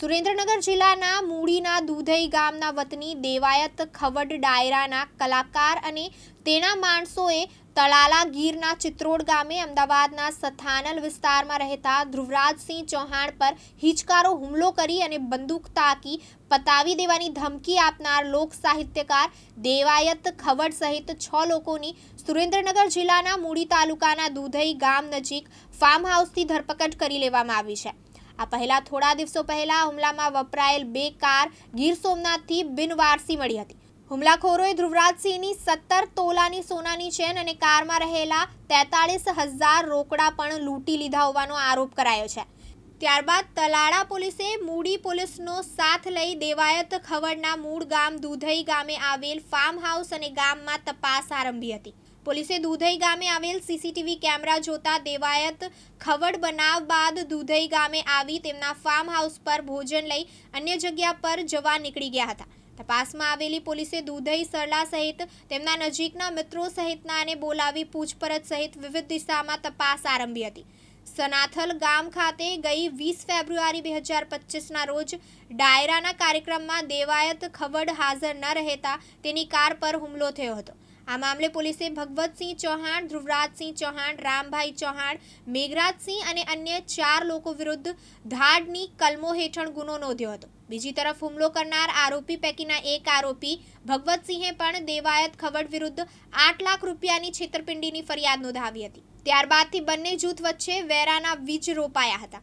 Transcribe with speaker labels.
Speaker 1: સુરેન્દ્રનગર જિલ્લાના મૂડીના દુધઈ ગામના વતની દેવાયત ખવડ ડાયરાના કલાકાર અને તેના માણસોએ તળાલા ગીરના ચિત્રોડ ગામે અમદાવાદના સથાનલ વિસ્તારમાં રહેતા ધ્રુવરાજસિંહ ચૌહાણ પર હિચકારો હુમલો કરી અને બંદૂક તાકી પતાવી દેવાની ધમકી આપનાર લોક સાહિત્યકાર દેવાયત ખવડ સહિત છ લોકોની સુરેન્દ્રનગર જિલ્લાના મૂડી તાલુકાના દુધઈ ગામ નજીક ફાર્મ હાઉસથી ધરપકડ કરી લેવામાં આવી છે. આ પહેલા થોડા દિવસો પહેલા હુમલામાં વપરાયેલ બે કાર ગીર સોમનાથથી બિનવારસી મળી હતી. હુમલાખોરોએ ધ્રુવરાજસિંહની સત્તર તોલાની સોનાની ચેન અને કારમાં રહેલા તેતાળીસ હજાર રોકડા પણ લૂંટી લીધા હોવાનો આરોપ કરાયો છે. ત્યારબાદ તલાળા પોલીસે મૂડી પોલીસનો સાથ લઈ દેવાયત ખવડના મૂળ ગામ દુધઈ ગામે આવેલ ફાર્મ હાઉસ અને ગામમાં તપાસ આરંભી હતી. પોલીસે દુધઈ ગામે આવેલ સીસીટીવી કેમેરા જોતા દેવાયત ખવડ બનાવ બાદ દુધઈ ગામે આવી તેમના ફાર્મ હાઉસ પર ભોજન લઈ અન્ય જગ્યા પર જવા નીકળી ગયા હતા. તપાસમાં આવેલી પોલીસે દુધઈ સરલા સહિત તેમના નજીકના મિત્રો સહિતનાને બોલાવી પૂછપરછ સહિત વિવિધ દિશામાં તપાસ આરંભી હતી. સનાથલ ગામ ખાતે ગઈ વીસ ફેબ્રુઆરી બે હજાર પચીસના રોજ ડાયરાના કાર્યક્રમમાં દેવાયત ખવડ હાજર ન રહેતા તેની કાર પર હુમલો થયો હતો. આ મામલે પોલીસે ભગવતસિંહ ચૌહાણ, ધ્રુવરાજસિંહ ચૌહાણ, રામભાઈ ચૌહાણ, મેઘરાજસિંહ અને અન્ય ચાર લોકો વિરુદ્ધ ધાડની કલમો હેઠળ ગુનો નોંધ્યો હતો. બીજી તરફ હુમલો કરનાર આરોપી પૈકીના એક આરોપી ભગવતસિંહે પણ દેવાયત ખવડ વિરુદ્ધ આઠ લાખ રૂપિયાની છેતરપિંડીની ફરિયાદ નોંધાવી હતી. ત્યારબાદથી બંને જૂથ વચ્ચે વેરાના વીજ રોપાયા હતા.